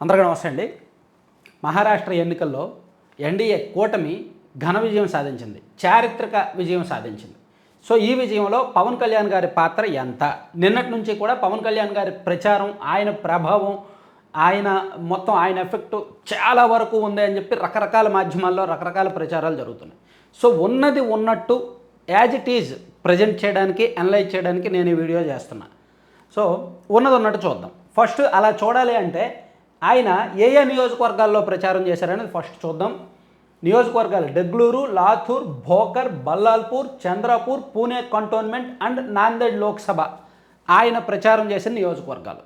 అందరికీ నమస్తే అండి. మహారాష్ట్ర ఎన్నికల్లో ఎన్డీఏ కూటమి ఘన విజయం సాధించింది చారిత్రక విజయం సాధించింది. సో ఈ విజయంలో పవన్ కళ్యాణ్ గారి పాత్ర ఎంత? నిన్నటి నుంచి కూడా పవన్ కళ్యాణ్ గారి ప్రచారం ఆయన ప్రభావం ఆయన మొత్తం ఆయన ఎఫెక్ట్ చాలా వరకు ఉంది అని చెప్పి రకరకాల మాధ్యమాల్లో రకరకాల ప్రచారాలు జరుగుతున్నాయి. సో ఉన్నది ఉన్నట్టు యాజ్ ఇట్ ఈజ్ ప్రజెంట్ చేయడానికి అనలైజ్ చేయడానికి నేను ఈ వీడియో చేస్తున్నా. సో ఉన్నది ఉన్నట్టు చూద్దాం. ఫస్ట్ అలా చూడాలి అంటే ఆయన ఏ ఏ నియోజకవర్గాల్లో ప్రచారం చేశారనేది ఫస్ట్ చూద్దాం. నియోజకవర్గాలు డెగ్లూరు లాథూర్ భోకర్ బల్లాల్పూర్ చంద్రపూర్ పూణే కంటోన్మెంట్ అండ్ నాందేడ్ లోక్సభ ఆయన ప్రచారం చేసిన నియోజకవర్గాలు.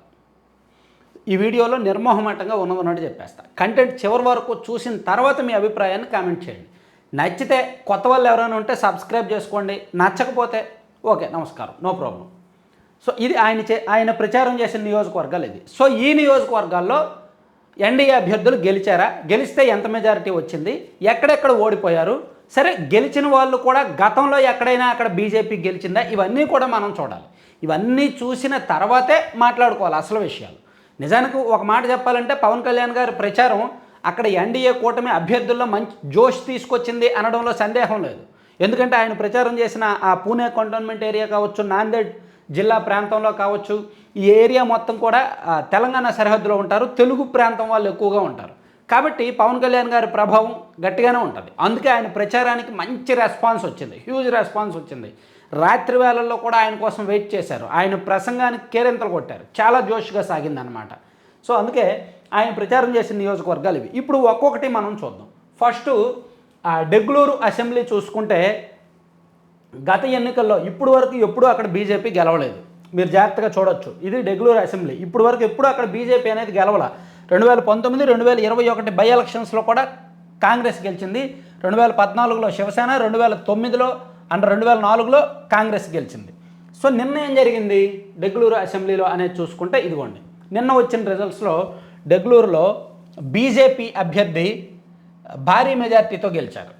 ఈ వీడియోలో నిర్మోహమాటంగా ఉన్నది ఉన్నట్టు చెప్పేస్తా. కంటెంట్ చివరి వరకు చూసిన తర్వాత మీ అభిప్రాయాన్ని కామెంట్ చేయండి. నచ్చితే కొత్త వాళ్ళు ఎవరైనా ఉంటే సబ్స్క్రైబ్ చేసుకోండి. నచ్చకపోతే ఓకే నమస్కారం. No problem. సో ఇది ఆయన చే ఆయన ప్రచారం చేసిన నియోజకవర్గాలు ఇది. సో ఈ నియోజకవర్గాల్లో ఎన్డీఏ అభ్యర్థులు గెలిచారా? గెలిస్తే ఎంత మెజారిటీ వచ్చింది? ఎక్కడెక్కడ ఓడిపోయారు? సరే గెలిచిన వాళ్ళు కూడా గతంలో ఎక్కడైనా అక్కడ బీజేపీ గెలిచిందా? ఇవన్నీ కూడా మనం చూడాలి. ఇవన్నీ చూసిన తర్వాతే మాట్లాడుకోవాలి అసలు విషయాలు. నిజానికి ఒక మాట చెప్పాలంటే పవన్ కళ్యాణ్ గారి ప్రచారం అక్కడ ఎన్డీఏ కూటమి అభ్యర్థుల్లో మంచి జోష్ తీసుకొచ్చింది అనడంలో సందేహం లేదు. ఎందుకంటే ఆయన ప్రచారం చేసిన ఆ పూణే కంటోన్మెంట్ ఏరియా కావచ్చు నాందేడ్ జిల్లా ప్రాంతంలో కావచ్చు ఈ ఏరియా మొత్తం కూడా తెలంగాణ సరిహద్దులో ఉంటారు. తెలుగు ప్రాంతం వాళ్ళు ఎక్కువగా ఉంటారు. కాబట్టి పవన్ కళ్యాణ్ గారి ప్రభావం గట్టిగానే ఉంటుంది. అందుకే ఆయన ప్రచారానికి మంచి రెస్పాన్స్ వచ్చింది. హ్యూజ్ రెస్పాన్స్ వచ్చింది. రాత్రి వేళల్లో కూడా ఆయన కోసం వెయిట్ చేశారు. ఆయన ప్రసంగానికి కేరింతలు కొట్టారు. చాలా జోష్గా సాగిందనమాట సో అందుకే ఆయన ప్రచారం చేసిన నియోజకవర్గాలు ఇవి. ఇప్పుడు ఒక్కొక్కటి మనం చూద్దాం. ఫస్ట్ డెగ్లూరు అసెంబ్లీ చూసుకుంటే గత ఎన్నికల్లో ఇప్పుడు వరకు ఎప్పుడూ అక్కడ బీజేపీ గెలవలేదు. మీరు జాగ్రత్తగా చూడొచ్చు. ఇది డెగ్లూర్ అసెంబ్లీ ఇప్పుడు వరకు ఎప్పుడూ అక్కడ బీజేపీ అనేది గెలవల. రెండు వేల పంతొమ్మిది రెండు వేల ఇరవై ఒకటి బై ఎలక్షన్స్లో కూడా కాంగ్రెస్ గెలిచింది. రెండు వేల పద్నాలుగులో శివసేన రెండు వేల తొమ్మిదిలో అండ్ రెండు వేల నాలుగులో కాంగ్రెస్ గెలిచింది. సో నిన్న ఏం జరిగింది? డెగ్లూరు అసెంబ్లీలో అనేది చూసుకుంటే ఇదిగోండి. నిన్న వచ్చిన రిజల్ట్స్లో డెగ్లూరులో బీజేపీ అభ్యర్థి భారీ మెజార్టీతో గెలిచారు.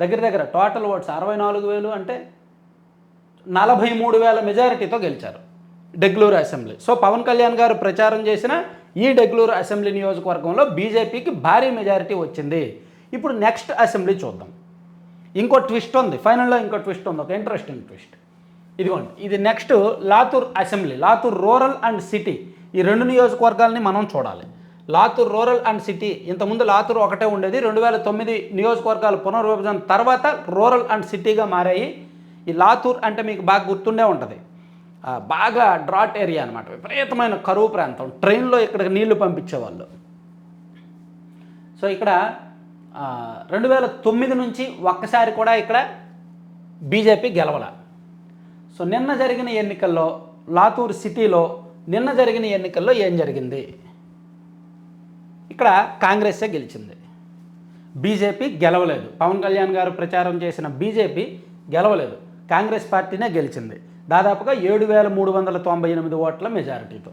దగ్గర దగ్గర టోటల్ ఓట్స్ అరవై నాలుగు వేలు అంటే నలభై మూడు వేల మెజారిటీతో గెలిచారు డెగ్లూరు అసెంబ్లీ. సో పవన్ కళ్యాణ్ గారు ప్రచారం చేసిన ఈ డెగ్లూరు అసెంబ్లీ నియోజకవర్గంలో బీజేపీకి భారీ మెజారిటీ వచ్చింది. ఇప్పుడు నెక్స్ట్ అసెంబ్లీ చూద్దాం. ఇంకో ట్విస్ట్ ఉంది. ఫైనల్లో ఇంకో ట్విస్ట్ ఉంది. ఒక ఇంట్రెస్టింగ్ ట్విస్ట్. ఇదిగోండి. ఇది next Latur assembly Latur rural and city ఈ రెండు నియోజకవర్గాలని మనం చూడాలి. Latur rural and city. ఇంతకుముందు లాతూర్ ఒకటే ఉండేది. రెండు వేల తొమ్మిది నియోజకవర్గాలు పునర్విభజన తర్వాత రూరల్ అండ్ సిటీగా మారాయి. ఈ లాతూర్ అంటే మీకు బాగా గుర్తుండే ఉంటుంది. బాగా డ్రాట్ ఏరియా అనమాట విపరీతమైన కరువు ప్రాంతం. ట్రైన్లో ఇక్కడికి నీళ్ళు పంపించేవాళ్ళు. సో ఇక్కడ రెండు వేల తొమ్మిది నుంచి ఒక్కసారి కూడా ఇక్కడ బీజేపీ గెలవల. సో నిన్న జరిగిన ఎన్నికల్లో లాతూర్ సిటీలో నిన్న జరిగిన ఎన్నికల్లో ఏం జరిగింది? ఇక్కడ కాంగ్రెసే గెలిచింది. బీజేపీ గెలవలేదు. పవన్ కళ్యాణ్ గారు ప్రచారం చేసిన బీజేపీ గెలవలేదు. కాంగ్రెస్ పార్టీనే గెలిచింది. దాదాపుగా ఏడు వేల మూడు వందల తొంభై ఎనిమిది ఓట్ల మెజారిటీతో.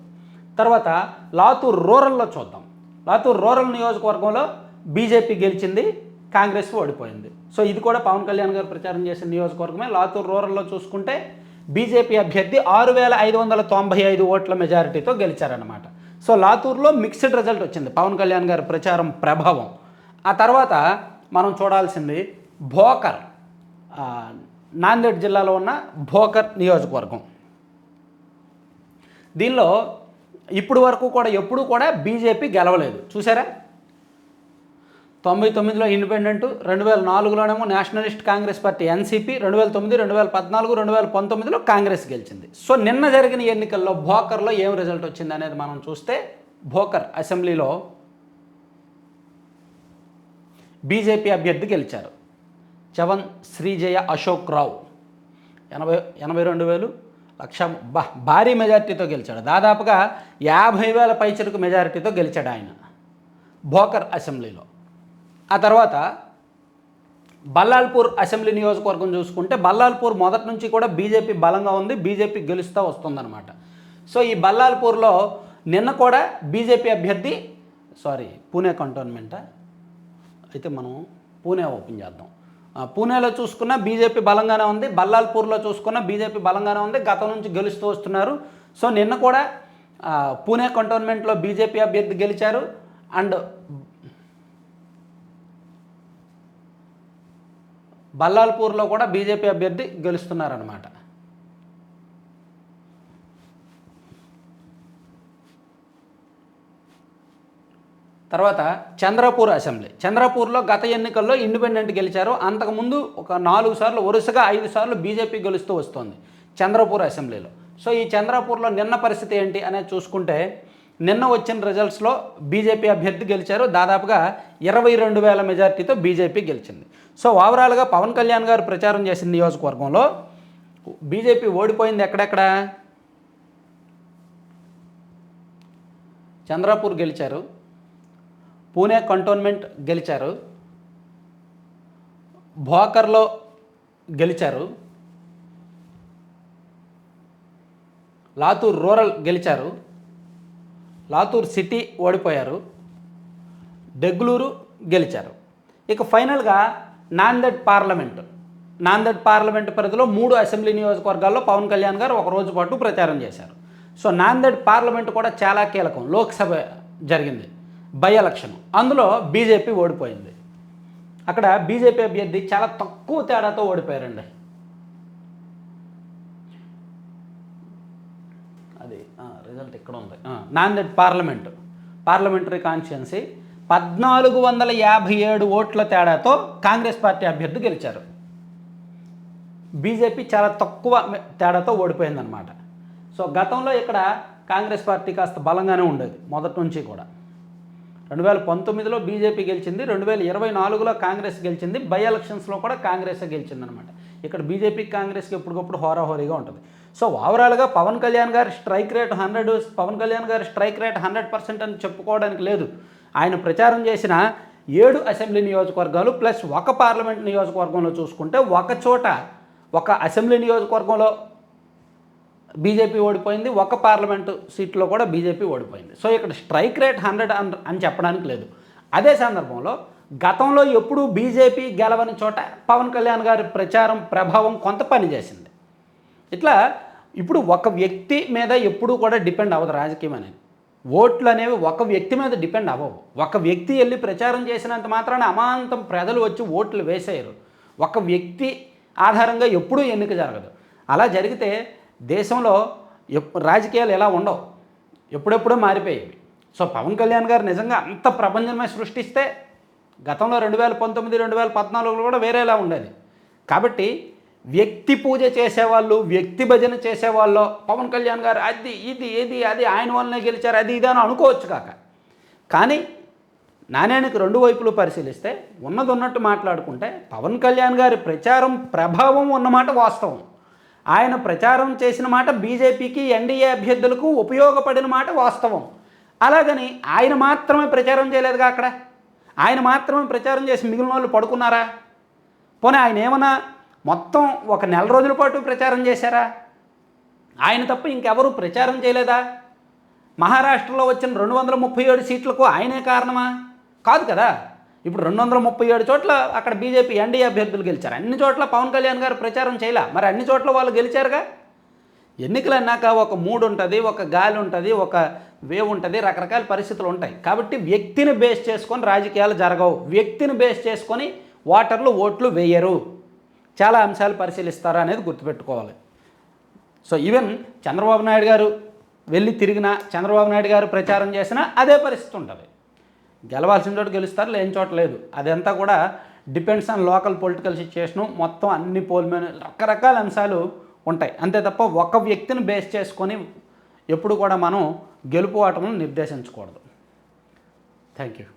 తర్వాత లాతూర్ రూరల్లో చూద్దాం. లాతూర్ రూరల్ నియోజకవర్గంలో బీజేపీ గెలిచింది కాంగ్రెస్ ఓడిపోయింది. సో ఇది కూడా పవన్ కళ్యాణ్ గారు ప్రచారం చేసిన నియోజకవర్గమే. లాతూర్ రూరల్లో చూసుకుంటే బీజేపీ అభ్యర్థి ఆరు వేల ఐదు వందల తొంభై ఐదు ఓట్ల మెజారిటీతో గెలిచారనమాట సో లాతూర్లో మిక్స్డ్ రిజల్ట్ వచ్చింది. పవన్ కళ్యాణ్ గారి ప్రచారం ప్రభావం. ఆ తర్వాత మనం చూడాల్సింది భోకర్. నాందేడ్ జిల్లాలో ఉన్న భోకర్ నియోజకవర్గం. దీనిలో ఇప్పుడు వరకు కూడా ఎప్పుడు కూడా బీజేపీ గెలవలేదు. చూసారా? తొంభై తొమ్మిదిలో ఇండిపెండెంట్ రెండు వేల నాలుగులోనేమో నేషనలిస్ట్ కాంగ్రెస్ పార్టీ ఎన్సీపీ రెండు వేల తొమ్మిది రెండు వేల పద్నాలుగు రెండు వేల పంతొమ్మిదిలో కాంగ్రెస్ గెలిచింది. సో నిన్న జరిగిన ఎన్నికల్లో భోకర్లో ఏం రిజల్ట్ వచ్చింది అనేది మనం చూస్తే భోకర్ అసెంబ్లీలో బీజేపీ అభ్యర్థి గెలిచారు. చవన్ శ్రీజయ అశోక్ రావు. ఎనభై ఎనభై రెండు వేలు లక్ష భారీ మెజారిటీతో గెలిచాడు. దాదాపుగా యాభై వేల పైచలకు మెజారిటీతో గెలిచాడు ఆయన. భోకర్ అసెంబ్లీలో. ఆ తర్వాత బల్లాల్పూర్ అసెంబ్లీ నియోజకవర్గం చూసుకుంటే బల్లాల్పూర్ మొదటి నుంచి కూడా బీజేపీ బలంగా ఉంది బీజేపీ గెలుస్తూ వస్తుందన్నమాట. సో ఈ బల్లాల్పూర్లో నిన్న కూడా బీజేపీ అభ్యర్థి సారీ పూణే కంటోన్మెంటా? అయితే మనం పూణే ఓపెన్ చేద్దాం. పూణేలో చూసుకున్న బీజేపీ బలంగానే ఉంది బల్లాల్పూర్లో చూసుకున్న బీజేపీ బలంగానే ఉంది గతం నుంచి గెలుస్తూ వస్తున్నారు. సో నిన్న కూడా పూణే కంటోన్మెంట్లో బీజేపీ అభ్యర్థి గెలిచారు. అండ్ బల్లాల్పూర్లో కూడా బీజేపీ అభ్యర్థి గెలుస్తున్నారన్నమాట. తర్వాత చంద్రపూర్ అసెంబ్లీ. చంద్రపూర్లో గత ఎన్నికల్లో ఇండిపెండెంట్ గెలిచారు. అంతకుముందు ఒక నాలుగు సార్లు వరుసగా ఐదు సార్లు బీజేపీ గెలుస్తూ వస్తోంది చంద్రపూర్ అసెంబ్లీలో. సో ఈ చంద్రపూర్లో నిన్న పరిస్థితి ఏంటి అనేది చూసుకుంటే నిన్న వచ్చిన రిజల్ట్స్లో బీజేపీ అభ్యర్థి గెలిచారు. దాదాపుగా ఇరవై రెండు వేల మెజార్టీతో బీజేపీ గెలిచింది. సో ఓవరాల్గా పవన్ కళ్యాణ్ గారు ప్రచారం చేసిన నియోజకవర్గంలో బీజేపీ ఓడిపోయింది ఎక్కడెక్కడ? చంద్రాపూర్ గెలిచారు. పూణే కంటోన్మెంట్ గెలిచారు. భోకర్లో గెలిచారు. లాతూర్ రూరల్ గెలిచారు. లాతూర్ సిటీ ఓడిపోయారు డెగ్లూరు గెలిచారు. ఇక ఫైనల్గా నాందేడ్ పార్లమెంట్. నాందేడ్ పార్లమెంట్ పరిధిలో మూడు అసెంబ్లీ నియోజకవర్గాల్లో పవన్ కళ్యాణ్ గారు ఒక రోజు పాటు ప్రచారం చేశారు. సో నాందేడ్ పార్లమెంట్ కూడా చాలా కీలకం. లోక్సభ జరిగింది. బై ఎలక్షన్ అందులో బీజేపీ ఓడిపోయింది. అక్కడ బీజేపీ అభ్యర్థి చాలా తక్కువ తేడాతో ఓడిపోయారండి. అది రిజల్ట్ ఇక్కడ ఉంది? Nanded Nanded parliament parliamentary constituency పద్నాలుగు వందల యాభై ఏడు ఓట్ల తేడాతో కాంగ్రెస్ పార్టీ అభ్యర్థి గెలిచారు. బీజేపీ చాలా తక్కువ తేడాతో ఓడిపోయిందనమాట సో గతంలో ఇక్కడ కాంగ్రెస్ పార్టీ కాస్త బలంగానే ఉండేది మొదటి నుంచి కూడా. రెండు వేల పంతొమ్మిదిలో బీజేపీ గెలిచింది రెండు వేల ఇరవై నాలుగులో కాంగ్రెస్ గెలిచింది బై ఎలక్షన్స్లో కూడా కాంగ్రెస్ గెలిచిందనమాట ఇక్కడ బీజేపీ కాంగ్రెస్కి ఎప్పటికప్పుడు హోరాహోరీగా ఉంటుంది. సో ఓవరాల్గా పవన్ కళ్యాణ్ గారి strike rate hundred Pawan Kalyan గారి స్ట్రైక్ రేట్ హండ్రెడ్ పర్సెంట్ అని చెప్పుకోవడానికి లేదు. ఆయన ప్రచారం చేసిన ఏడు అసెంబ్లీ నియోజకవర్గాలు ప్లస్ ఒక పార్లమెంట్ నియోజకవర్గంలో చూసుకుంటే ఒక చోట ఒక అసెంబ్లీ నియోజకవర్గంలో బీజేపీ ఓడిపోయింది ఒక పార్లమెంటు సీట్లో కూడా బీజేపీ ఓడిపోయింది. సో ఇక్కడ స్ట్రైక్ రేట్ హండ్రెడ్ అని చెప్పడానికి లేదు. అదే సందర్భంలో గతంలో ఎప్పుడూ బీజేపీ గెలవని చోట పవన్ కళ్యాణ్ గారి ప్రచారం ప్రభావం కొంత పనిచేసింది. ఇట్లా ఇప్పుడు ఒక వ్యక్తి మీద ఎప్పుడూ కూడా డిపెండ్ అవ్వదు రాజకీయం అనేది. ఓట్లు అనేవి ఒక వ్యక్తి మీద డిపెండ్ అవ్వవు. ఒక వ్యక్తి వెళ్ళి ప్రచారం చేసినంత మాత్రాన అమాంతం ప్రజలు వచ్చి ఓట్లు వేసేయరు. ఒక వ్యక్తి ఆధారంగా ఎప్పుడూ ఎన్నిక జరగదు. అలా జరిగితే దేశంలో ఎప్ రాజకీయాలు ఎలా ఉండవు? ఎప్పుడెప్పుడో మారిపోయేవి. సో పవన్ కళ్యాణ్ గారు నిజంగా అంత ప్రపంచమే సృష్టిస్తే గతంలో రెండు వేల పంతొమ్మిది రెండు వేల పద్నాలుగులో కూడా వేరేలా ఉండేది. కాబట్టి వ్యక్తి పూజ చేసేవాళ్ళు వ్యక్తి భజన చేసేవాళ్ళు పవన్ కళ్యాణ్ గారు అది ఇది ఇది అది ఆయన వల్లనే గెలిచారు అది ఇది అని అనుకోవచ్చు కాక. కానీ నాణ్యానికి రెండు వైపులు పరిశీలిస్తే ఉన్నది ఉన్నట్టు మాట్లాడుకుంటే పవన్ కళ్యాణ్ గారి ప్రచారం ప్రభావం ఉన్నమాట వాస్తవం. ఆయన ప్రచారం చేసిన మాట బీజేపీకి ఎన్డీఏ అభ్యర్థులకు ఉపయోగపడిన మాట వాస్తవం. అలాగని ఆయన మాత్రమే ప్రచారం చేయలేదుగా అక్కడ. ఆయన మాత్రమే ప్రచారం చేసి మిగిలిన వాళ్ళు పడుకున్నారా? పోనీ ఆయన ఏమన్నా మొత్తం ఒక నెల రోజుల పాటు ప్రచారం చేశారా? ఆయన తప్ప ఇంకెవరూ ప్రచారం చేయలేదా? మహారాష్ట్రలో వచ్చిన రెండు వందల ముప్పై ఏడు సీట్లకు ఆయనే కారణమా? కాదు కదా. ఇప్పుడు రెండు వందల ముప్పై ఏడు చోట్ల అక్కడ బీజేపీ ఎన్డీఏ అభ్యర్థులు గెలిచారు. అన్ని చోట్ల పవన్ కళ్యాణ్ గారు ప్రచారం చేయలే. మరి అన్ని చోట్ల వాళ్ళు గెలిచారుగా? ఎన్నికలు అన్నాక ఒక మూడు ఉంటుంది ఒక గాలి ఉంటుంది ఒక వేవ్ ఉంటుంది రకరకాల పరిస్థితులు ఉంటాయి. కాబట్టి వ్యక్తిని బేస్ చేసుకొని రాజకీయాలు జరగవు. వ్యక్తిని బేస్ చేసుకొని ఓటర్లు ఓట్లు వేయరు. చాలా అంశాలు పరిశీలిస్తారు అనేది గుర్తుపెట్టుకోవాలి. సో ఈవెన్ చంద్రబాబు నాయుడు గారు వెళ్ళి తిరిగినా చంద్రబాబు నాయుడు గారు ప్రచారం చేసినా అదే పరిస్థితి ఉంటుంది. గెలవాల్సిన చోట గెలుస్తారు లేని చోట లేదు. అదంతా కూడా depends on local political situation మొత్తం అన్ని పోల్మైన రకరకాల అంశాలు ఉంటాయి. అంతే తప్ప ఒక వ్యక్తిని బేస్ చేసుకొని ఎప్పుడు కూడా మనం గెలుపు ఆటలను నిర్దేశించకూడదు. Thank you